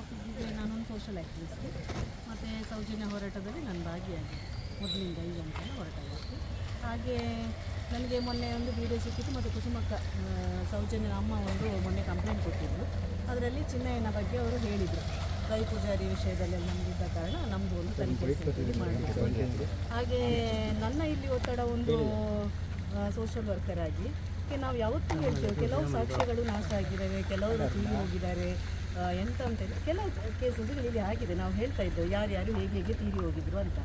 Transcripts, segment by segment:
ಆಫೀಸಿಗೆ ನಾನೊಂದು social activist ಮತ್ತು ಸೌಜನ್ಯ ಹೋರಾಟದಲ್ಲಿ ನಾನು ಭಾಗಿಯಾಗಿ ಮೊದಲಿಂದ ಈ ಅಂತ ಹೊರಟಾಗಿತ್ತು ಹಾಗೆ ನನಗೆ ಮೊನ್ನೆ ಒಂದು ವಿಡಿಯೋ ಸಿಕ್ಕಿತ್ತು ಮತ್ತು ಕುಸುಮಕ್ಕ ಸೌಜನ್ಯ ಅಮ್ಮ ಒಂದು ಮೊನ್ನೆ ಕಂಪ್ಲೇಂಟ್ ಕೊಟ್ಟಿದ್ದರು ಅದರಲ್ಲಿ ಚಿನ್ನಯ್ಯನ ಬಗ್ಗೆ ಅವರು ಹೇಳಿದರು. ರೈ ಪೂಜಾರಿ ವಿಷಯದಲ್ಲಿ ನಮಗಿದ್ದ ಕಾರಣ ನಮ್ಮದು ಒಂದು ತನಿಖೆ ಮಾಡಬೇಕು ಹಾಗೆ ನನ್ನ ಇಲ್ಲಿ ಒತ್ತಡ ಒಂದು ಸೋಷಲ್ ವರ್ಕರ್ ಆಗಿ ನಾವು ಯಾವತ್ತೂ ಹೇಳ್ತೇವೆ ಕೆಲವು ಸಾಕ್ಷ್ಯಗಳು ನಾಶ ಆಗಿದ್ದಾವೆ ಕೆಲವರು ತೀರಿ ಹೋಗಿದ್ದಾರೆ ಎಂತ ಅಂತ ಹೇಳಿದ್ರೆ ಕೆಲವು ಕೇಸಸ್ಗಳು ಇಲ್ಲಿ ಆಗಿದೆ. ನಾವು ಹೇಳ್ತಾ ಇದ್ದೇವೆ, ಯಾರ್ಯಾರು ಹೇಗೆ ಹೇಗೆ ತೀರಿ ಹೋಗಿದ್ರು ಅಂತ.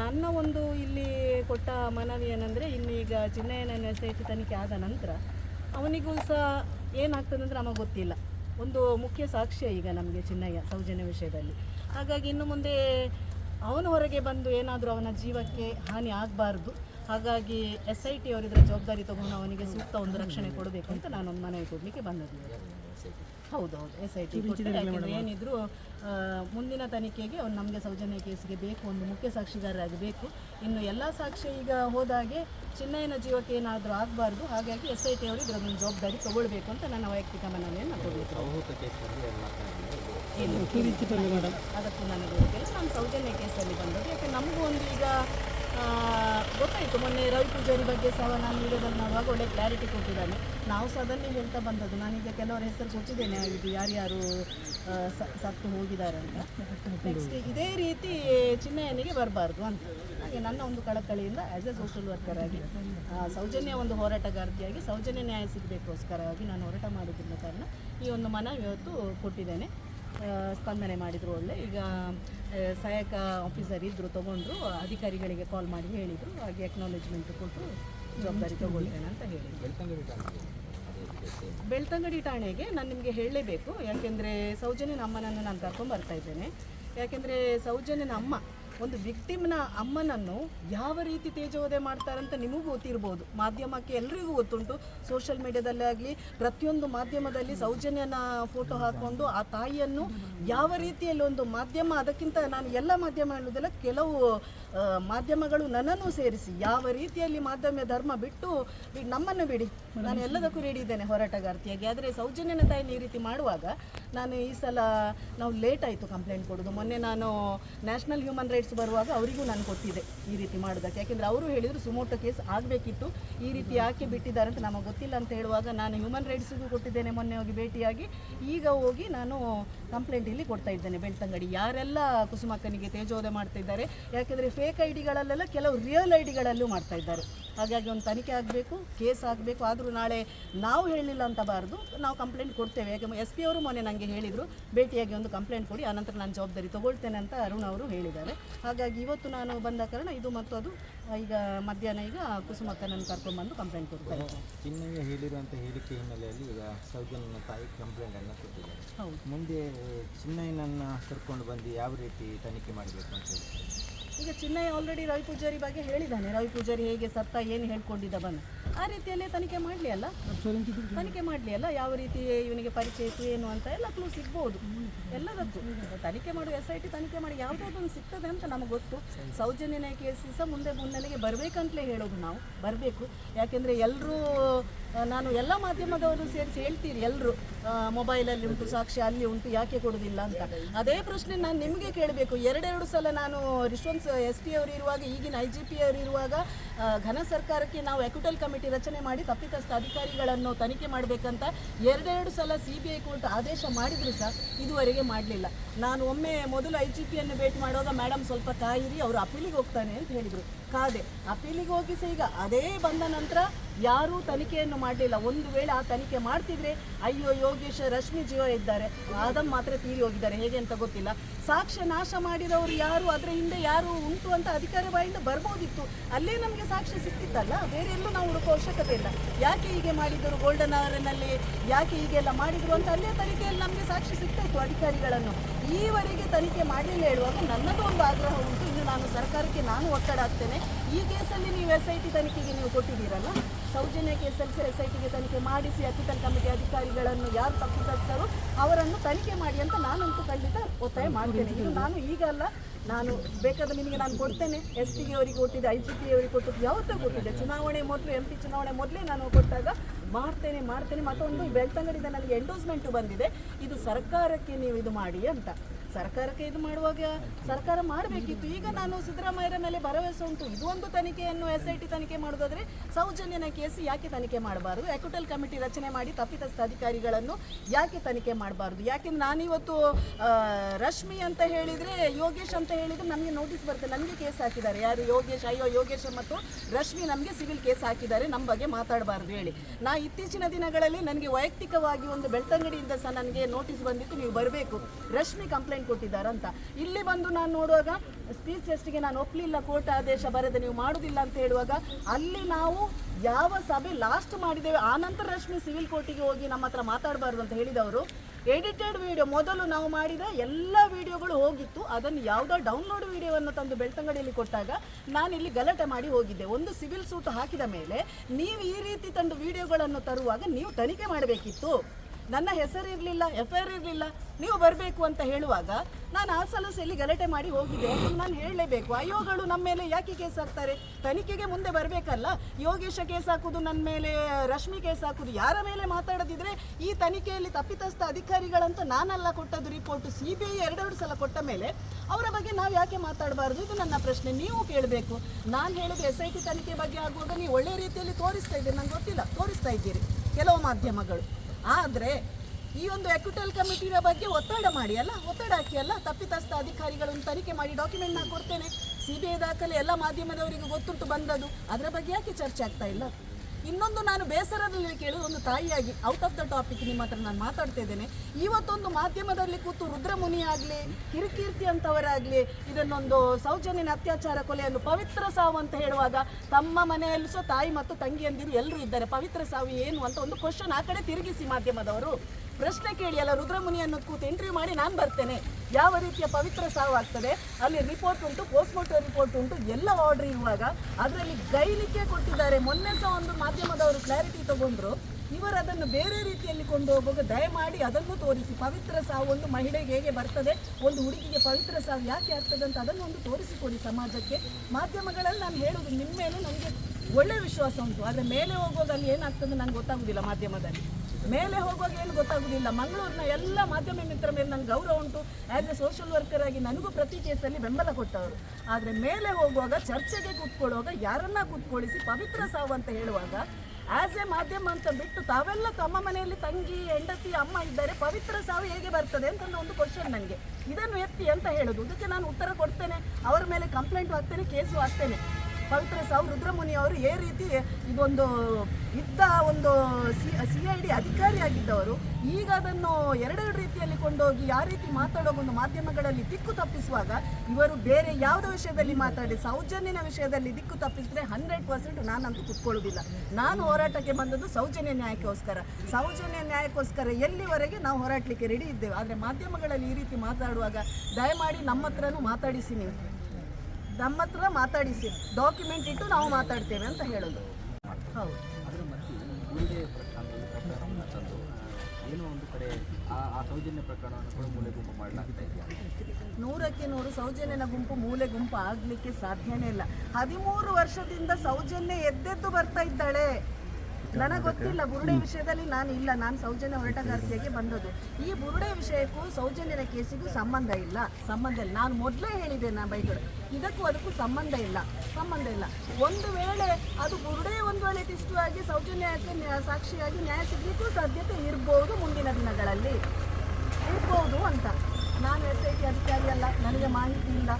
ನನ್ನ ಒಂದು ಇಲ್ಲಿ ಕೊಟ್ಟ ಮನವಿ ಏನಂದರೆ ಇನ್ನೀಗ ಚಿನ್ನಯ್ಯನ ಎಸ್ ಐ ಟಿ ತನಿಖೆ ಆದ ನಂತರ ಅವನಿಗೂ ಸಹ ಏನಾಗ್ತದೆ ಅಂದರೆ ನಮಗೆ ಗೊತ್ತಿಲ್ಲ. ಒಂದು ಮುಖ್ಯ ಸಾಕ್ಷ್ಯ ಈಗ ನಮಗೆ ಚಿನ್ನಯ್ಯ ಸೌಜನ್ಯ ವಿಷಯದಲ್ಲಿ. ಹಾಗಾಗಿ ಇನ್ನು ಮುಂದೆ ಅವನು ಹೊರಗೆ ಬಂದು ಏನಾದರೂ ಅವನ ಜೀವಕ್ಕೆ ಹಾನಿ ಆಗಬಾರ್ದು. ಹಾಗಾಗಿ ಎಸ್ ಐ ಟಿ ಅವರಿದ್ರೆ ಜವಾಬ್ದಾರಿ ತಗೊಂಡು ಅವನಿಗೆ ಸೂಕ್ತ ಒಂದು ರಕ್ಷಣೆ ಕೊಡಬೇಕು ಅಂತ ನಾನೊಂದು ಮನವಿ ಕೊಡಲಿಕ್ಕೆ ಬಂದದ್ದು ಹೌದು ಹೌದು. ಎಸ್ ಐ ಟಿ ಏನಿದ್ರು ಮುಂದಿನ ತನಿಖೆಗೆ ಅವ್ನು ನಮಗೆ ಸೌಜನ್ಯ ಕೇಸಿಗೆ ಬೇಕು ಒಂದು ಮುಖ್ಯ ಸಾಕ್ಷಿಗಾರರಾಗಿ ಬೇಕು. ಇನ್ನು ಎಲ್ಲ ಸಾಕ್ಷಿ ಈಗ ಹೋದಾಗೆ ಚಿನ್ನಯ್ಯನ ಜೀವಕ್ಕೆ ಏನಾದರೂ ಆಗಬಾರ್ದು ಹಾಗಾಗಿ ಎಸ್ ಐ ಟಿ ಅವರು ಇದರ ಒಂದು ಜವಾಬ್ದಾರಿ ತಗೊಳ್ಬೇಕು ಅಂತ ನನ್ನ ವೈಯಕ್ತಿಕ ಮನವಿಯನ್ನು ಕೊಡಬೇಕು ಅದಕ್ಕೂ ನನಗೆ ಗೊತ್ತಿಲ್ಲ. ನಾನು ಸೌಜನ್ಯ ಕೇಸಲ್ಲಿ ಬಂದದ್ದು. ಯಾಕೆ ನಮಗೂ ಒಂದು ಈಗ ಗೊತ್ತಾಯಿತು, ಮೊನ್ನೆ ರವಿ ಪೂಜಾರಿ ಬಗ್ಗೆ ಸಹ ನಾನು ವಿಡಿಯೋದಲ್ಲಿ ನೋಡುವಾಗ ಒಳ್ಳೆ ಕ್ಲಾರಿಟಿ ಕೊಟ್ಟಿದ್ದಾನೆ. ನಾವು ಸಹ ಅದನ್ನೇ ಹೇಳ್ತಾ ಬಂದದ್ದು. ನಾನೀಗ ಕೆಲವರ ಹೆಸರು ಕೊಟ್ಟಿದ್ದೇನೆ. ಇದು ಯಾರ್ಯಾರು ಸತ್ತು ಹೋಗಿದ್ದಾರೆ ಅಂತ. ನೆಕ್ಸ್ಟ್ ಇದೇ ರೀತಿ ಚಿನ್ನಯನಿಗೆ ಬರಬಾರ್ದು ಅಂತ. ಹಾಗೆ ನನ್ನ ಒಂದು ಕಳಕಳಿಯಿಂದ ಆ್ಯಸ್ ಎ ಸೋಷಲ್ ವರ್ಕರ್ ಆಗಿ ಸೌಜನ್ಯ ಒಂದು ಹೋರಾಟಗಾರ್ತಿಯಾಗಿ, ಸೌಜನ್ಯ ನ್ಯಾಯ ಸಿಗಬೇಕೋಸ್ಕರವಾಗಿ ನಾನು ಹೋರಾಟ ಮಾಡೋದ್ರಿಂದ ಕಾರಣ ಈ ಒಂದು ಮನವಿ ಇವತ್ತು ಕೊಟ್ಟಿದ್ದೇನೆ. ಸ್ಪಂದನೆ ಮಾಡಿದರು ಒಳ್ಳೆ. ಈಗ ಸಹಾಯಕ ಆಫೀಸರ್ ಇದ್ದರು ತೊಗೊಂಡ್ರು, ಅಧಿಕಾರಿಗಳಿಗೆ ಕಾಲ್ ಮಾಡಿ ಹೇಳಿದರು, ಹಾಗೆ ಎಕ್ನಾಲೆಜ್ಮೆಂಟ್ ಕೊಟ್ಟು ಜವಾಬ್ದಾರಿ ತೊಗೊಳ್ತೇನೆ ಅಂತ ಹೇಳಿದರು. ಬೆಳ್ತಂಗಡಿ ಠಾಣೆಗೆ ನಾನು ನಿಮಗೆ ಹೇಳಲೇಬೇಕು. ಯಾಕೆಂದರೆ ಸೌಜನ್ಯನ ಅಮ್ಮನನ್ನು ನಾನು ಕರ್ಕೊಂಡು ಬರ್ತಾ ಇದ್ದೇನೆ. ಯಾಕೆಂದರೆ ಸೌಜನ್ಯನ ಅಮ್ಮ ಒಂದು ವಿಕ್ಟಿಮ್ನ ಅಮ್ಮನನ್ನು ಯಾವ ರೀತಿ ತೇಜೋವಧೆ ಮಾಡ್ತಾರಂತ ನಿಮಗೂ ಗೊತ್ತಿರ್ಬೋದು. ಮಾಧ್ಯಮಕ್ಕೆ ಎಲ್ರಿಗೂ ಗೊತ್ತುಂಟು. ಸೋಷಿಯಲ್ ಮೀಡಿಯಾದಲ್ಲಾಗಲಿ ಪ್ರತಿಯೊಂದು ಮಾಧ್ಯಮದಲ್ಲಿ ಸೌಜನ್ಯನ ಫೋಟೋ ಹಾಕ್ಕೊಂಡು ಆ ತಾಯಿಯನ್ನು ಯಾವ ರೀತಿಯಲ್ಲಿ ಒಂದು ಮಾಧ್ಯಮ, ಅದಕ್ಕಿಂತ ನಾನು ಎಲ್ಲ ಮಾಧ್ಯಮ ಹೇಳುವುದಿಲ್ಲ ಕೆಲವು ಮಾಧ್ಯಮಗಳು ನನ್ನನ್ನು ಸೇರಿಸಿ ಯಾವ ರೀತಿಯಲ್ಲಿ ಮಾಧ್ಯಮ ಧರ್ಮ ಬಿಟ್ಟು ನಮ್ಮನ್ನು ಬಿಡಿ. ನಾನು ಎಲ್ಲದಕ್ಕೂ ರೆಡಿ ಇದ್ದೇನೆ ಹೋರಾಟಗಾರ್ತಿಯಾಗಿ. ಆದರೆ ಸೌಜನ್ಯನ ತಾಯಿನ ಈ ರೀತಿ ಮಾಡುವಾಗ ನಾನು ಈ ಸಲ ನಾವು ಲೇಟ್ ಆಯಿತು ಕಂಪ್ಲೇಂಟ್ ಕೊಡೋದು. ಮೊನ್ನೆ ನಾನು ನ್ಯಾಷನಲ್ ಹ್ಯೂಮನ್ ರೈಟ್ಸ್ ಬರುವಾಗ ಅವರಿಗೂ ನಾನು ಕೊಟ್ಟಿದ್ದೆ ಈ ರೀತಿ ಮಾಡೋದಕ್ಕೆ. ಯಾಕೆಂದರೆ ಅವರು ಹೇಳಿದರು ಸುಮೋಟೋ ಕೇಸ್ ಆಗಬೇಕಿತ್ತು. ಈ ರೀತಿ ಯಾಕೆ ಬಿಟ್ಟಿದ್ದಾರೆ ಅಂತ ನಮಗೆ ಗೊತ್ತಿಲ್ಲ ಅಂತ ಹೇಳುವಾಗ ನಾನು ಹ್ಯೂಮನ್ ರೈಟ್ಸ್ಗೂ ಕೊಟ್ಟಿದ್ದೇನೆ ಮೊನ್ನೆ ಹೋಗಿ ಭೇಟಿಯಾಗಿ. ಈಗ ಹೋಗಿ ನಾನು ಕಂಪ್ಲೇಂಟ್ ಇಲ್ಲಿ ಕೊಡ್ತಾ ಇದ್ದೇನೆ ಬೆಳ್ತಂಗಡಿ. ಯಾರೆಲ್ಲ ಕುಸುಮಕ್ಕನಿಗೆ ತೇಜೋದ ಮಾಡ್ತಾ ಇದ್ದಾರೆ ಯಾಕೆಂದರೆ ಫೇಕ್ ಐ ಡಿಗಳಲ್ಲೆಲ್ಲ ಕೆಲವು ರಿಯಲ್ ಐ ಡಿಗಳಲ್ಲೂ ಮಾಡ್ತಾ ಇದ್ದಾರೆ. ಹಾಗಾಗಿ ಒಂದು ತನಿಖೆ ಆಗಬೇಕು ಕೇಸ್ ಆಗಬೇಕು ಆದರೂ ನಾಳೆ ನಾವು ಹೇಳಿಲ್ಲ ಅಂತ ಬಾರದು ನಾವು ಕಂಪ್ಲೇಂಟ್ ಕೊಡ್ತೇವೆ. ಯಾಕೆ ಎಸ್ ಪಿ ಅವರು ಮೊನ್ನೆ ನನಗೆ ಹೇಳಿದರು ಭೇಟಿಯಾಗಿ ಒಂದು ಕಂಪ್ಲೇಂಟ್ ಕೊಡಿ ಆನಂತರ ನಾನು ಜವಾಬ್ದಾರಿ ತೊಗೊಳ್ತೇನೆ ಅಂತ ಅರುಣ್ ಅವರು ಹೇಳಿದ್ದಾರೆ. ಹಾಗಾಗಿ ಇವತ್ತು ನಾನು ಬಂದ ಕಾರಣ ಇದು ಮತ್ತು ಅದು ಈಗ ಮಧ್ಯಾಹ್ನ ಈಗ ಕುಸುಮಕ್ಕನನ್ನು ಕರ್ಕೊಂಡ್ಬಂದು ಕಂಪ್ಲೇಂಟ್ ಕೊಡ್ತಾರೆ. ಚಿನ್ನಯ್ಯ ಹೇಳಿರುವಂಥ ಹೇಳಿಕೆ ಹಿನ್ನೆಲೆಯಲ್ಲಿ ಈಗ ಸೌಜನ್ ತಾಯಿ ಕಂಪ್ಲೇಂಟ್ ಅನ್ನು ಕೊಟ್ಟಿದ್ದಾರೆ. ಹೌದು. ಮುಂದೆ ಚಿನ್ನಯ್ಯನನ್ನು ಕರ್ಕೊಂಡು ಬಂದು ಯಾವ ರೀತಿ ತನಿಖೆ ಮಾಡಬೇಕು ಅಂತ ಹೇಳಿ ಈಗ ಚಿನ್ನಯ್ಯ ಆಲ್ರೆಡಿ ರವಿ ಪೂಜಾರಿ ಬಗ್ಗೆ ಹೇಳಿದ್ದಾನೆ. ರವಿ ಪೂಜಾರಿ ಹೇಗೆ ಸತ್ತ, ಏನು ಹೇಳ್ಕೊಂಡಿದ್ದ ಬನ್ನ. ಆ ರೀತಿಯಲ್ಲೇ ತನಿಖೆ ಮಾಡಲಿ ಅಲ್ಲ? ತನಿಖೆ ಮಾಡಲಿ ಅಲ್ಲ? ಯಾವ ರೀತಿ ಇವನಿಗೆ ಪರಿಚಯ ಇತ್ತು, ಏನು ಅಂತ ಎಲ್ಲ ಕ್ಲೂ ಸಿಗ್ಬೋದು. ಎಲ್ಲದಕ್ಕೂ. ತನಿಖೆ ಮಾಡು ಎಸ್ ಐ ಟಿ ತನಿಖೆ ಮಾಡಿ ಯಾವುದಾದ್ರು ಸಿಗ್ತದೆ ಅಂತ ನಮಗೆ ಗೊತ್ತು. ಸೌಜನ್ಯನ ಕೇಸ್ ಸಹ ಮುಂದೆ ಮುನ್ನೆಲೆಗೆ ಬರಬೇಕಂತಲೇ ಹೇಳೋದು ನಾವು. ಬರಬೇಕು. ಯಾಕೆಂದರೆ ಎಲ್ಲರೂ ನಾನು ಎಲ್ಲ ಮಾಧ್ಯಮದವರು ಸೇರಿಸಿ ಹೇಳ್ತೀರಿ ಎಲ್ಲರೂ ಮೊಬೈಲಲ್ಲಿ ಉಂಟು, ಸಾಕ್ಷಿ ಅಲ್ಲಿ ಉಂಟು, ಯಾಕೆ ಕೊಡುವುದಿಲ್ಲ ಅಂತ. ಅದೇ ಪ್ರಶ್ನೆ ನಾನು ನಿಮಗೆ ಕೇಳಬೇಕು. ಎರಡೆರಡು ಸಲ ನಾನು ರಿಶ್ವಂತ್ ಎಸ್ ಪಿ ಅವರು ಇರುವಾಗ, ಈಗಿನ ಐ ಜಿ ಪಿ ಅವರು ಇರುವಾಗ ಘನ ಸರ್ಕಾರಕ್ಕೆ ನಾವು ಎಕ್ಯುಟಲ್ ಕಮಿಟಿ ರಚನೆ ಮಾಡಿ ತಪ್ಪಿತಸ್ಥ ಅಧಿಕಾರಿಗಳನ್ನು ತನಿಖೆ ಮಾಡಬೇಕಂತ ಎರಡೆರಡು ಸಲ ಸಿ ಬಿ ಐ ಕೋರ್ಟ್ ಆದೇಶ ಮಾಡಿದ್ರು ಸಹ ಇದುವರೆಗೆ ಮಾಡಲಿಲ್ಲ. ನಾನು ಒಮ್ಮೆ ಮೊದಲು ಐ ಜಿ ಪಿಯನ್ನು ಭೇಟಿ ಮಾಡುವಾಗ ಮೇಡಮ್ ಸ್ವಲ್ಪ ಕಾಯಿರಿ, ಅವರು ಅಪೀಲಿಗೆ ಹೋಗ್ತಾನೆ ಅಂತ ಹೇಳಿದರು. ಕಾದೆ. ಅಪೀಲಿಗೆ ಹೋಗಿ ಸಹ ಈಗ ಅದೇ ಬಂದ ನಂತರ ಯಾರೂ ತನಿಖೆಯನ್ನು ಮಾಡಲಿಲ್ಲ. ಒಂದು ವೇಳೆ ಆ ತನಿಖೆ ಮಾಡ್ತಿದ್ರೆ ಅಯ್ಯೋ, ಯೋಗೇಶ್, ರಶ್ಮಿ ಜೀವ ಇದ್ದಾರೆ. ಆದಮ್ ಮಾತ್ರ ತೀರಿ ಹೋಗಿದ್ದಾರೆ. ಹೇಗೆ ಅಂತ ಗೊತ್ತಿಲ್ಲ. ಸಾಕ್ಷ್ಯ ನಾಶ ಮಾಡಿದವರು ಯಾರು? ಅದರ ಹಿಂದೆ ಯಾರು ಉಂಟು ಅಂತ ಅಧಿಕಾರಿ ಬಾಯಿಂದ ಬರ್ಬೋದಿತ್ತು. ಅಲ್ಲೇ ನಮಗೆ ಸಾಕ್ಷ್ಯ ಸಿಕ್ತಿತ್ತಲ್ಲ? ಬೇರೆ ಎಲ್ಲೂ ನಾವು ಹುಡುಕೋ ಅವಶ್ಯಕತೆ ಇಲ್ಲ. ಯಾಕೆ ಹೀಗೆ ಮಾಡಿದರು ಗೋಲ್ಡನ್ ಅವರ್ನಲ್ಲಿ? ಯಾಕೆ ಹೀಗೆಲ್ಲ ಮಾಡಿದ್ರು ಅಂತ ಅಲ್ಲೇ ತನಿಖೆಯಲ್ಲಿ ನಮಗೆ ಸಾಕ್ಷ್ಯ ಸಿಗ್ತಾ ಇತ್ತು ಅಧಿಕಾರಿಗಳನ್ನು. ಈವರೆಗೆ ತನಿಖೆ ಮಾಡಲಿಲ್ಲ ಹೇಳುವಾಗ ನನ್ನದು ಒಂದು ಆಗ್ರಹ ಉಂಟು. ನಾನು ಸರ್ಕಾರಕ್ಕೆ ನಾನು ಒತ್ತಡ ಆಗ್ತೇನೆ ಈ ಕೇಸಲ್ಲಿ ನೀವು ಎಸ್ ಐ ಟಿ ತನಿಖೆಗೆ ನೀವು ಕೊಟ್ಟಿದ್ದೀರಲ್ಲ? ಸೌಜನ್ಯ ಕೇಸಲ್ಲಿ ಎಸ್ ಐ ಟಿಗೆ ತನಿಖೆ ಮಾಡಿಸಿ ಅಕ್ಕಿಟಲ್ ಕಮಿಟಿ ಅಧಿಕಾರಿಗಳನ್ನು ಯಾರು ತಪ್ಪಿತಸ್ಥರು ಅವರನ್ನು ತನಿಖೆ ಮಾಡಿ ಅಂತ ನಾನಂತೂ ಖಂಡಿತ ಒತ್ತಾಯ ಮಾಡ್ತೇನೆ. ಇದು ನಾನು ಈಗ ಅಲ್ಲ, ನಾನು ಬೇಕಾದ್ರೆ ನಿಮಗೆ ನಾನು ಕೊಡ್ತೇನೆ. ಎಸ್ ಪಿಗೆ ಅವರಿಗೆ ಕೊಟ್ಟಿದ್ದೆ ಐ ಸಿ ಪಿ ಅವರಿಗೆ ಕೊಟ್ಟಿದ್ದು, ಯಾವತ್ತೂ ಕೊಟ್ಟಿದ್ದೆ. ಚುನಾವಣೆ ಮೊದಲು ಎಂ ಪಿ ಚುನಾವಣೆ ಮೊದಲೇ ನಾನು ಕೊಟ್ಟಾಗ ಮಾಡ್ತೇನೆ ಮಾಡ್ತೇನೆ. ಮತ್ತೊಂದು ಬೆಳ್ತಂಗಡಿಯಿಂದ ನನಗೆ ಎಂಡೋಸ್ಮೆಂಟು ಬಂದಿದೆ. ಇದು ಸರ್ಕಾರಕ್ಕೆ ನೀವು ಇದು ಮಾಡಿ ಅಂತ. ಸರ್ಕಾರಕ್ಕೆ ಇದು ಮಾಡುವಾಗ ಸರ್ಕಾರ ಮಾಡಬೇಕಿತ್ತು. ಈಗ ನಾನು ಸಿದ್ದರಾಮಯ್ಯರ ಮೇಲೆ ಭರವಸೆ ಉಂಟು. ಇದು ಒಂದು ತನಿಖೆಯನ್ನು ಎಸ್ ಐ ಟಿ ತನಿಖೆ ಮಾಡೋದಾದ್ರೆ ಸೌಜನ್ಯನ ಕೇಸ್ ಯಾಕೆ ತನಿಖೆ ಮಾಡಬಾರ್ದು? ಎಕ್ಯುಟಲ್ ಕಮಿಟಿ ರಚನೆ ಮಾಡಿ ತಪ್ಪಿತಸ್ಥ ಅಧಿಕಾರಿಗಳನ್ನು ಯಾಕೆ ತನಿಖೆ ಮಾಡಬಾರ್ದು? ಯಾಕೆಂದ್ರೆ ನಾನಿವತ್ತು ರಶ್ಮಿ ಅಂತ ಹೇಳಿದರೆ, ಯೋಗೇಶ್ ಅಂತ ಹೇಳಿದರೆ ನಮಗೆ ನೋಟಿಸ್ ಬರುತ್ತೆ. ನನಗೆ ಕೇಸ್ ಹಾಕಿದ್ದಾರೆ. ಯಾರು? ಯೋಗೇಶ್, ಅಯ್ಯೋ, ಯೋಗೇಶ್ ಮತ್ತು ರಶ್ಮಿ ನಮಗೆ ಸಿವಿಲ್ ಕೇಸ್ ಹಾಕಿದ್ದಾರೆ. ನಮ್ಮ ಬಗ್ಗೆ ಮಾತಾಡಬಾರ್ದು ಹೇಳಿ. ನಾ ಇತ್ತೀಚಿನ ದಿನಗಳಲ್ಲಿ ನನಗೆ ವೈಯಕ್ತಿಕವಾಗಿ ಒಂದು ಬೆಳ್ತಂಗಡಿಯಿಂದ ಸಹ ನನಗೆ ನೋಟಿಸ್ ಬಂದಿತ್ತು. ನೀವು ಬರಬೇಕು. ರಶ್ಮಿ ಕಂಪ್ಲೇಂಟ್ ಕೊಟ್ಟಿದ್ದಾರಂತ ಇಲ್ಲಿ ಬಂದು ನಾನು ನೋಡುವಾಗ ಸ್ಪೀಚ್ ಟೆಸ್ಟ್ಗೆ ನಾನು ಒಪ್ಪಲಿಲ್ಲ ಕೋರ್ಟ್ ಆದೇಶ ಬರೆದ, ನೀವು ಮಾಡುವುದಿಲ್ಲ ಅಂತ ಹೇಳುವಾಗ ಅಲ್ಲಿ ನಾವು ಯಾವ ಸಭೆ ಲಾಸ್ಟ್ ಮಾಡಿದ್ದೇವೆ. ಆನಂತರ ರಶ್ಮಿ ಸಿವಿಲ್ ಕೋರ್ಟಿಗೆ ಹೋಗಿ ನಮ್ಮ ಹತ್ರ ಮಾತಾಡಬಾರ್ದು ಅಂತ ಹೇಳಿದವರು. ಎಡಿಟೆಡ್ ವಿಡಿಯೋ ಮೊದಲು ನಾವು ಮಾಡಿದ ಎಲ್ಲ ವಿಡಿಯೋಗಳು ಹೋಗಿತ್ತು. ಅದನ್ನು ಯಾವುದೋ ಡೌನ್ಲೋಡ್ ವಿಡಿಯೋವನ್ನು ತಂದು ಬೆಳ್ತಂಗಡಿಯಲ್ಲಿ ಕೊಟ್ಟಾಗ ನಾನು ಇಲ್ಲಿ ಗಲಾಟೆ ಮಾಡಿ ಹೋಗಿದ್ದೆ. ಒಂದು ಸಿವಿಲ್ ಸೂಟ್ ಹಾಕಿದ ಮೇಲೆ ನೀವು ಈ ರೀತಿ ತಂದು ವಿಡಿಯೋಗಳನ್ನು ತರುವಾಗ ನೀವು ತನಿಖೆ ಮಾಡಬೇಕಿತ್ತು. ನನ್ನ ಹೆಸರಿರಲಿಲ್ಲ ಎಫ್ ಐ ಇರಲಿಲ್ಲ, ನೀವು ಬರಬೇಕು ಅಂತ ಹೇಳುವಾಗ ನಾನು ಆ ಸಲಸೆಯಲ್ಲಿ ಗಲಾಟೆ ಮಾಡಿ ಹೋಗಿದ್ದೆ. ನಾನು ಹೇಳಲೇಬೇಕು. ಅಯ್ಯೋಗಳು ನಮ್ಮ ಮೇಲೆ ಯಾಕೆ ಕೇಸ್ ಹಾಕ್ತಾರೆ? ತನಿಖೆಗೆ ಮುಂದೆ ಬರಬೇಕಲ್ಲ? ಯೋಗೇಶ ಕೇಸ್ ಹಾಕುದು ನನ್ನ ಮೇಲೆ, ರಶ್ಮಿ ಕೇಸ್ ಹಾಕುದು ಯಾರ ಮೇಲೆ ಮಾತಾಡದಿದ್ರೆ ಈ ತನಿಖೆಯಲ್ಲಿ ತಪ್ಪಿತಸ್ಥ ಅಧಿಕಾರಿಗಳಂತ ನಾನಲ್ಲ ಕೊಟ್ಟದ್ದು ರಿಪೋರ್ಟ್ ಸಿ ಬಿ ಐ ಎರಡೆರಡು ಸಲ ಕೊಟ್ಟ ಮೇಲೆ ಅವರ ಬಗ್ಗೆ ನಾವು ಯಾಕೆ ಮಾತಾಡಬಾರ್ದು? ಇದು ನನ್ನ ಪ್ರಶ್ನೆ. ನೀವು ಕೇಳಬೇಕು. ನಾನು ಹೇಳಿದ ಎಸ್ ಐ ಟಿ ತನಿಖೆ ಬಗ್ಗೆ ಆಗುವಾಗ ನೀವು ಒಳ್ಳೆ ರೀತಿಯಲ್ಲಿ ತೋರಿಸ್ತಾ ಇದ್ದೀರಿ. ನಂಗೆ ಗೊತ್ತಿಲ್ಲ. ತೋರಿಸ್ತಾ ಇದ್ದೀರಿ. ಕೆಲವು ಮಾಧ್ಯಮಗಳು. ಆದರೆ ಈ ಒಂದು ಎಕ್ವಿಟಲ್ ಕಮಿಟಿಯ ಬಗ್ಗೆ ಒತ್ತಡ ಮಾಡಿ, ಅಲ್ಲ? ಒತ್ತಡ ಹಾಕಿ, ಅಲ್ಲ? ತಪ್ಪಿತಸ್ಥ ಅಧಿಕಾರಿಗಳನ್ನು ತನಿಖೆ ಮಾಡಿ ಡಾಕ್ಯುಮೆಂಟ್ ನಾನು ಕೊಡ್ತೇನೆ. ಸಿ ಬಿ ಐ ದಾಖಲೆ ಎಲ್ಲ ಮಾಧ್ಯಮದವರಿಗೂ ಗೊತ್ತುಂಟು ಬಂದದ್ದು. ಅದರ ಬಗ್ಗೆ ಯಾಕೆ ಚರ್ಚೆ ಆಗ್ತಾ ಇಲ್ಲ? ಇನ್ನೊಂದು ನಾನು ಬೇಸರದಲ್ಲಿ ಕೇಳೋದು ಒಂದು ತಾಯಿಯಾಗಿ ಔಟ್ ಆಫ್ ದ ಟಾಪಿಕ್ ನಿಮ್ಮ ಹತ್ರ ನಾನು ಮಾತಾಡ್ತಾ ಇದ್ದೇನೆ. ಇವತ್ತೊಂದು ಮಾಧ್ಯಮದಲ್ಲಿ ಕೂತು ರುದ್ರಮುನಿ ಆಗಲಿ, ಕಿರಿಕೀರ್ತಿ ಅಂತವರಾಗಲಿ, ಇದನ್ನೊಂದು ಸೌಜನ್ಯನ ಅತ್ಯಾಚಾರ ಕೊಲೆಯನ್ನು ಪವಿತ್ರ ಸಾವು ಅಂತ ಹೇಳುವಾಗ ತಮ್ಮ ಮನೆಯಲ್ಲೂ ಸಹ ತಾಯಿ ಮತ್ತು ತಂಗಿಯಂದಿರು ಎಲ್ಲರೂ ಇದ್ದಾರೆ. ಪವಿತ್ರ ಸಾವು ಏನು ಅಂತ ಒಂದು ಕ್ವಶನ್ ಆ ಕಡೆ ತಿರುಗಿಸಿ ಮಾಧ್ಯಮದವರು. ಪ್ರಶ್ನೆ ಕೇಳಿ ಅಲ್ಲ ರುದ್ರಮುನಿ ಅನ್ನೋದು ಕೂತು ಎಂಟ್ರಿ ಮಾಡಿ ನಾನು ಬರ್ತೇನೆ. ಯಾವ ರೀತಿಯ ಪವಿತ್ರ ಸಾವು ಆಗ್ತದೆ ಅಲ್ಲಿ ರಿಪೋರ್ಟ್ ಉಂಟು ಪೋಸ್ಟ್ಮಾರ್ಟಮ್ ರಿಪೋರ್ಟ್ ಉಂಟು, ಎಲ್ಲ ಆರ್ಡರ್ ಇರುವಾಗ ಅದರಲ್ಲಿ ಗೈಲಿಕ್ಕೆ ಕೊಟ್ಟಿದ್ದಾರೆ. ಮೊನ್ನೆ ಸಹ ಒಂದು ಮಾಧ್ಯಮದವರು ಕ್ಲಾರಿಟಿ ತಗೊಂಡ್ರು. ಇವರು ಅದನ್ನು ಬೇರೆ ರೀತಿಯಲ್ಲಿ ಕೊಂಡು ಹೋಗುವಾಗ ದಯಮಾಡಿ ಅದನ್ನು ತೋರಿಸಿ. ಪವಿತ್ರ ಸಾವು ಒಂದು ಮಹಿಳೆಗೆ ಹೇಗೆ ಬರ್ತದೆ? ಒಂದು ಹುಡುಗಿಗೆ ಪವಿತ್ರ ಸಾವು ಯಾಕೆ ಆಗ್ತದೆ ಅಂತ ಅದನ್ನು ಒಂದು ತೋರಿಸಿಕೊಡಿ ಸಮಾಜಕ್ಕೆ. ಮಾಧ್ಯಮಗಳಲ್ಲಿ ನಾನು ಹೇಳುವುದು ನಿಮ್ಮ ಮೇಲೆ ನನಗೆ ಒಳ್ಳೆ ವಿಶ್ವಾಸ ಉಂಟು. ಆದರೆ ಮೇಲೆ ಹೋಗುವಾಗ ಅಲ್ಲಿ ಏನಾಗ್ತದೆ ನಂಗೆ ಗೊತ್ತಾಗೋದಿಲ್ಲ ಮಾಧ್ಯಮದಲ್ಲಿ. ಮೇಲೆ ಹೋಗುವಾಗ ಏನು ಗೊತ್ತಾಗೋದಿಲ್ಲ. ಮಂಗಳೂರಿನ ಎಲ್ಲ ಮಾಧ್ಯಮ ಮಿತ್ರ ಮೇಲೆ ನಂಗೆ ಗೌರವ ಉಂಟು. ಆ್ಯಸ್ ಎ ಸೋಷಿಯಲ್ ವರ್ಕರ್ ಆಗಿ ನನಗೂ ಪ್ರತಿ ಕೇಸಲ್ಲಿ ಬೆಂಬಲ ಕೊಟ್ಟವರು. ಆದರೆ ಮೇಲೆ ಹೋಗುವಾಗ ಚರ್ಚೆಗೆ ಕೂತ್ಕೊಳ್ಳುವಾಗ ಯಾರನ್ನ ಕೂತ್ಕೊಳ್ಳಿಸಿ ಪವಿತ್ರ ಸಾವು ಅಂತ ಹೇಳುವಾಗ ಆ್ಯಸ್ ಎ ಮಾಧ್ಯಮ ಅಂತ ಬಿಟ್ಟು ತಾವೆಲ್ಲ ತಮ್ಮ ಮನೆಯಲ್ಲಿ ತಂಗಿ, ಹೆಂಡತಿ, ಅಮ್ಮ ಇದ್ದಾರೆ ಪವಿತ್ರ ಸಾವು ಹೇಗೆ ಬರ್ತದೆ ಅಂತ ಒಂದು ಕ್ವಶನ್ ನನಗೆ ಇದನ್ನು ಎತ್ತಿ ಅಂತ ಹೇಳೋದು. ಇದಕ್ಕೆ ನಾನು ಉತ್ತರ ಕೊಡ್ತೇನೆ. ಅವರ ಮೇಲೆ ಕಂಪ್ಲೇಂಟ್ ಹಾಕ್ತೇನೆ ಕೇಸು ಹಾಕ್ತೇನೆ. ಪವಿತ್ರ ಸಾವು ರುದ್ರಮುನಿ ಅವರು ಏ ರೀತಿ ಇದೊಂದು ಇದ್ದ ಒಂದು ಸಿ ಸಿ ಐ ಡಿ ಅಧಿಕಾರಿಯಾಗಿದ್ದವರು ಈಗ ಅದನ್ನು ಎರಡೆರಡು ರೀತಿಯಲ್ಲಿ ಕೊಂಡೋಗಿ ಯಾವ ರೀತಿ ಮಾತಾಡೋ ಒಂದು ಮಾಧ್ಯಮಗಳಲ್ಲಿ ದಿಕ್ಕು ತಪ್ಪಿಸುವಾಗ ಇವರು ಬೇರೆ ಯಾವುದೋ ವಿಷಯದಲ್ಲಿ ಮಾತಾಡಿ, ಸೌಜನ್ಯನ ವಿಷಯದಲ್ಲಿ ದಿಕ್ಕು ತಪ್ಪಿಸಿದ್ರೆ ಹಂಡ್ರೆಡ್ ಪರ್ಸೆಂಟ್ ನಾನಂತೂ ಕುತ್ಕೊಳ್ಳೋದಿಲ್ಲ ನಾನು ಹೋರಾಟಕ್ಕೆ ಬಂದದ್ದು ಸೌಜನ್ಯ ನ್ಯಾಯಕ್ಕೋಸ್ಕರ. ಸೌಜನ್ಯ ನ್ಯಾಯಕ್ಕೋಸ್ಕರ ಎಲ್ಲಿವರೆಗೆ ನಾವು ಹೋರಾಟಲಿಕ್ಕೆ ರೆಡಿ ಇದ್ದೇವೆ? ಆದರೆ ಮಾಧ್ಯಮಗಳಲ್ಲಿ ಈ ರೀತಿ ಮಾತಾಡುವಾಗ ದಯಮಾಡಿ ನಮ್ಮ ಹತ್ರನೂ ಮಾತಾಡಿಸಿ ನೀವು. ನಮ್ಮ ಹತ್ರ ಮಾತಾಡಿಸಿ. ಡಾಕ್ಯುಮೆಂಟ್ ಇಟ್ಟು ನಾವು ಮಾತಾಡ್ತೇವೆ ಅಂತ ಹೇಳೋದು. ಹೌದು. ಏನೋ ಒಂದು ಕಡೆ ಆ ಆ ಸೌಜನ್ಯ ಪ್ರಕರಣವನ್ನು ಕೂಡ ಮೂಲೆ ಗುಂಪು ಮಾಡಲಾಗ್ತಾ ಇದೆಯಾ? ನೂರಕ್ಕೆ ನೂರು ಸೌಜನ್ಯನ ಗುಂಪು ಮೂಲೆ ಗುಂಪು ಆಗಲಿಕ್ಕೆ ಸಾಧ್ಯನೇ ಇಲ್ಲ. ಹದಿಮೂರು ವರ್ಷದಿಂದ ಸೌಜನ್ಯ ಎದ್ದೆದ್ದು ಬರ್ತಾ ಇದ್ದಾಳೆ. ನನಗೆ ಗೊತ್ತಿಲ್ಲ ಬುರುಡೆ ವಿಷಯದಲ್ಲಿ ನಾನು ಇಲ್ಲ. ನಾನು ಸೌಜನ್ಯ ಹೋರಾಟಗಾರ್ತಿಯಾಗಿ ಬಂದದ್ದು. ಈ ಬುರುಡೆ ವಿಷಯಕ್ಕೂ ಸೌಜನ್ಯನ ಕೇಸಿಗೂ ಸಂಬಂಧ ಇಲ್ಲ. ಸಂಬಂಧ ಇಲ್ಲ. ನಾನು ಮೊದಲೇ ಹೇಳಿದೆ ನಾ ಬೈಗಳು ಇದಕ್ಕೂ ಅದಕ್ಕೂ ಸಂಬಂಧ ಇಲ್ಲ. ಸಂಬಂಧ ಇಲ್ಲ. ಒಂದು ವೇಳೆ ಅದು ಬುರುಡೆ ಒಂದು ವೇಳೆ ಇಷ್ಟು ಆಗಿ ಸೌಜನ್ಯಕ್ಕೆ ನ್ಯಾ- ಸಾಕ್ಷಿಯಾಗಿ ನ್ಯಾಯ ಸಿಗಲಿಕ್ಕೂ ಸಾಧ್ಯತೆ ಇರ್ಬೋದು ಮುಂದಿನ ದಿನಗಳಲ್ಲಿ. ಇರ್ಬೋದು ಅಂತ. ನಾನು ಎಸ್ ಐ ಟಿ ಅಧಿಕಾರಿ ಅಲ್ಲ. ನನಗೆ ಮಾಹಿತಿ ಇಲ್ಲ.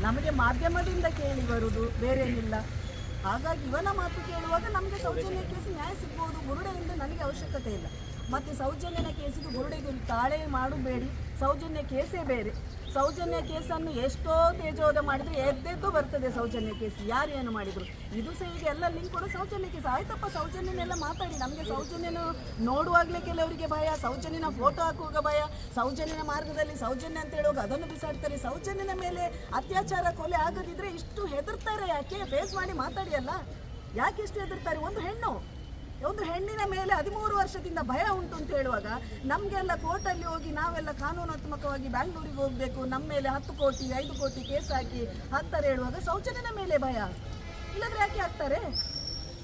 ನಮಗೆ ಮಾಧ್ಯಮದಿಂದ ಕೇಳಿ ಬರುವುದು. ಬೇರೆ ಏನಿಲ್ಲ ಹಾಗಾಗಿ ಇವನ ಮಾತು ಕೇಳುವಾಗ ನಮಗೆ ಸೌಜನ್ಯ ಕೇಸು ನ್ಯಾಯ ಸಿಗ್ಬೋದು, ಬುರುಡೆಯಿಂದ ನನಗೆ ಅವಶ್ಯಕತೆ ಇಲ್ಲ. ಮತ್ತು ಸೌಜನ್ಯನ ಕೇಸಿಗೆ ಬುರುಡೆಗೆ ತಾಳೆ ಮಾಡಬೇಡಿ ಸೌಜನ್ಯ ಕೇಸೇ ಬೇರೆ. ಸೌಜನ್ಯ ಕೇಸನ್ನು ಎಷ್ಟೋ ತೇಜೋದ ಮಾಡಿದ್ರೆ ಎದ್ದೆದ್ದು ಬರ್ತದೆ ಸೌಜನ್ಯ ಕೇಸ್. ಯಾರು ಏನು ಮಾಡಿದ್ರು? ಇದು ಸಹ ಈಗ ಎಲ್ಲ ಲಿಂಕ್ ಕೂಡ ಸೌಜನ್ಯ ಕೇಸ್. ಆಯ್ತಪ್ಪ, ಸೌಜನ್ಯನೆಲ್ಲ ಮಾತಾಡಿ. ನಮಗೆ ಸೌಜನ್ಯನ ನೋಡುವಾಗಲೇ ಕೆಲವರಿಗೆ ಭಯ, ಸೌಜನ್ಯನ ಫೋಟೋ ಹಾಕುವಾಗ ಭಯ, ಸೌಜನ್ಯನ ಮಾರ್ಗದಲ್ಲಿ ಸೌಜನ್ಯ ಅಂತ ಹೇಳುವಾಗ ಅದನ್ನು ಬಿಸಾಡ್ತಾರೆ. ಸೌಜನ್ಯನ ಮೇಲೆ ಅತ್ಯಾಚಾರ, ಕೊಲೆ ಆಗದಿದ್ರೆ ಇಷ್ಟು ಹೆದರ್ತಾರೆ ಯಾಕೆ? ಫೇಸ್ ಮಾಡಿ ಮಾತಾಡಿ ಅಲ್ಲ. ಯಾಕೆ ಇಷ್ಟು ಹೆದರ್ತಾರೆ? ಒಂದು ಹೆಣ್ಣು. ಒಂದು ಹೆಣ್ಣಿನ ಮೇಲೆ ಹದಿಮೂರು ವರ್ಷದಿಂದ ಭಯ ಉಂಟು ಅಂತ ಹೇಳುವಾಗ ನಮಗೆಲ್ಲ ಕೋರ್ಟಲ್ಲಿ ಹೋಗಿ ನಾವೆಲ್ಲ ಕಾನೂನಾತ್ಮಕವಾಗಿ ಬ್ಯಾಂಗ್ಳೂರಿಗೆ ಹೋಗಬೇಕು ನಮ್ಮ ಮೇಲೆ ಹತ್ತು ಕೋಟಿ, ಐದು ಕೋಟಿ ಕೇಸ್ ಹಾಕಿ ಹಾಕ್ತಾರೆ ಹೇಳುವಾಗ ಸೌಜನ್ಯನ ಮೇಲೆ ಭಯ. ಇಲ್ಲದ್ರೆ ಯಾಕೆ ಹಾಕ್ತಾರೆ?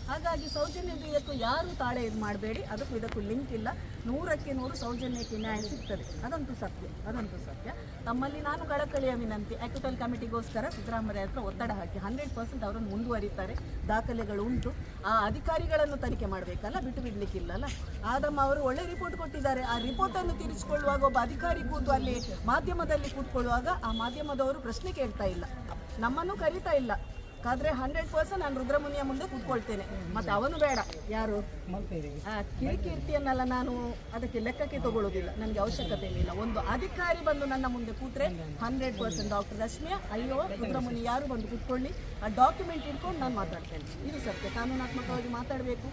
ಹಾಗಾಗಿ ಸೌಜನ್ಯದ ಬೀಳಕ್ಕೂ ಯಾರು ತಾಳೆ ಇದು ಮಾಡಬೇಡಿ. ಅದಕ್ಕೂ ಇದಕ್ಕೂ ಲಿಂಕ್ ಇಲ್ಲ. ನೂರಕ್ಕೆ ನೂರು ಸೌಜನ್ಯಕ್ಕೆ ನ್ಯಾಯ ಸಿಗ್ತದೆ. ಅದಂತೂ ಸತ್ಯ. ಅದಂತೂ ಸತ್ಯ. ತಮ್ಮಲ್ಲಿ ನಾನು ಕಳಕಳಿಯ ವಿನಂತಿ. ಆಕ್ಯುಟಲ್ ಕಮಿಟಿಗೋಸ್ಕರ ಸಿದ್ದರಾಮಯ್ಯ ಹತ್ರ ಒತ್ತಡ ಹಾಕಿ ಹಂಡ್ರೆಡ್ ಪರ್ಸೆಂಟ್ ಅವರನ್ನು ಮುಂದುವರಿತಾರೆ. ದಾಖಲೆಗಳು ಉಂಟು. ಆ ಅಧಿಕಾರಿಗಳನ್ನು ತನಿಖೆ ಮಾಡಬೇಕಲ್ಲ? ಬಿಟ್ಟು ಬಿಡಲಿಕ್ಕಿಲ್ಲಲ್ಲ? ಆದಮ್ಮ ಅವರು ಒಳ್ಳೆ ರಿಪೋರ್ಟ್ ಕೊಟ್ಟಿದ್ದಾರೆ. ಆ ರಿಪೋರ್ಟನ್ನು ತಿರುಚಿಕೊಳ್ಳುವಾಗ ಒಬ್ಬ ಅಧಿಕಾರಿ ಕೂತು ಅಲ್ಲಿ ಮಾಧ್ಯಮದಲ್ಲಿ ಕೂತ್ಕೊಳ್ಳುವಾಗ ಆ ಮಾಧ್ಯಮದವರು ಪ್ರಶ್ನೆ ಕೇಳ್ತಾ ಇಲ್ಲ. ನಮ್ಮನ್ನು ಕರೀತಾ ಇಲ್ಲ. ಆದ್ರೆ ಹಂಡ್ರೆಡ್ ಪರ್ಸೆಂಟ್ ನಾನು ರುದ್ರಮುನಿಯ ಮುಂದೆ ಕೂತ್ಕೊಳ್ತೇನೆ. ಮತ್ತೆ ಅವನು ಬೇಡ. ಯಾರು? ಆ, ಕಿರಿಕೀರ್ತಿಯನ್ನೆಲ್ಲ ನಾನು ಅದಕ್ಕೆ ಲೆಕ್ಕಕ್ಕೆ ತಗೊಳ್ಳೋದಿಲ್ಲ. ನನಗೆ ಅವಶ್ಯಕತೆ ಇಲ್ಲ ಒಂದು ಅಧಿಕಾರಿ ಬಂದು ನನ್ನ ಮುಂದೆ ಕೂತ್ರೆ ಹಂಡ್ರೆಡ್ ಪರ್ಸೆಂಟ್ ಡಾಕ್ಟರ್ ರಶ್ಮಿಯಾ, ಅಯ್ಯೋ, ರುದ್ರಮುನಿ ಯಾರು ಬಂದು ಕೂತ್ಕೊಳ್ಳಿ? ಆ ಡಾಕ್ಯುಮೆಂಟ್ ಇಟ್ಕೊಂಡು ನಾನು ಮಾತಾಡ್ತೇನೆ. ಇದು ಸತ್ಯ. ಕಾನೂನಾತ್ಮಕವಾಗಿ ಮಾತಾಡಬೇಕು.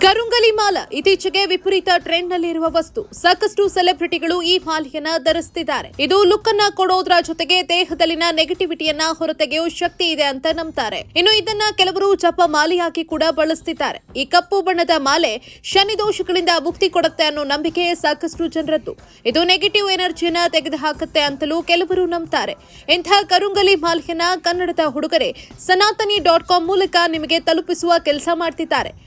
ಕರುಂಗಲಿ ಮಾಲ ಇತ್ತೀಚೆಗೆ ವಿಪರೀತ ಟ್ರೆಂಡ್ ನಲ್ಲಿರುವ ವಸ್ತು. ಸಾಕಷ್ಟು ಸೆಲೆಬ್ರಿಟಿಗಳು ಈ ಮಾಲೆಯನ್ನ ಧರಿಸುತ್ತಿದ್ದಾರೆ ಇದು ಲುಕ್ ಅನ್ನ ಕೊಡೋದ್ರ ಜೊತೆಗೆ ದೇಹದಲ್ಲಿನ ನೆಗೆಟಿವಿಟಿಯನ್ನ ಹೊರತೆಗೆಯೋ ಶಕ್ತಿ ಇದೆ ಅಂತ ನಂಬ್ತಾರೆ. ಇನ್ನು ಇದನ್ನ ಕೆಲವರು ಜಪ ಹಾಕಿ ಕೂಡ ಬಳಸ್ತಿದ್ದಾರೆ. ಈ ಕಪ್ಪು ಬಣ್ಣದ ಮಾಲೆ ಶನಿ ದೋಷಗಳಿಂದ ಮುಕ್ತಿ ಕೊಡುತ್ತೆ ಅನ್ನೋ ನಂಬಿಕೆ ಸಾಕಷ್ಟು ಜನರದ್ದು. ಇದು ನೆಗೆಟಿವ್ ಎನರ್ಜಿಯನ್ನ ತೆಗೆದುಹಾಕುತ್ತೆ ಅಂತಲೂ ಕೆಲವರು ನಂಬ್ತಾರೆ. ಇಂಥ ಕರುಂಗಲಿ ಮಾಲೆಯನ್ನ ಕನ್ನಡದ ಹುಡುಗರೆ, ಸನಾತನಿ ಡಾಟ್ ಕಾಮ್ ಮೂಲಕ ನಿಮಗೆ ತಲುಪಿಸುವ ಕೆಲಸ ಮಾಡ್ತಿದ್ದಾರೆ.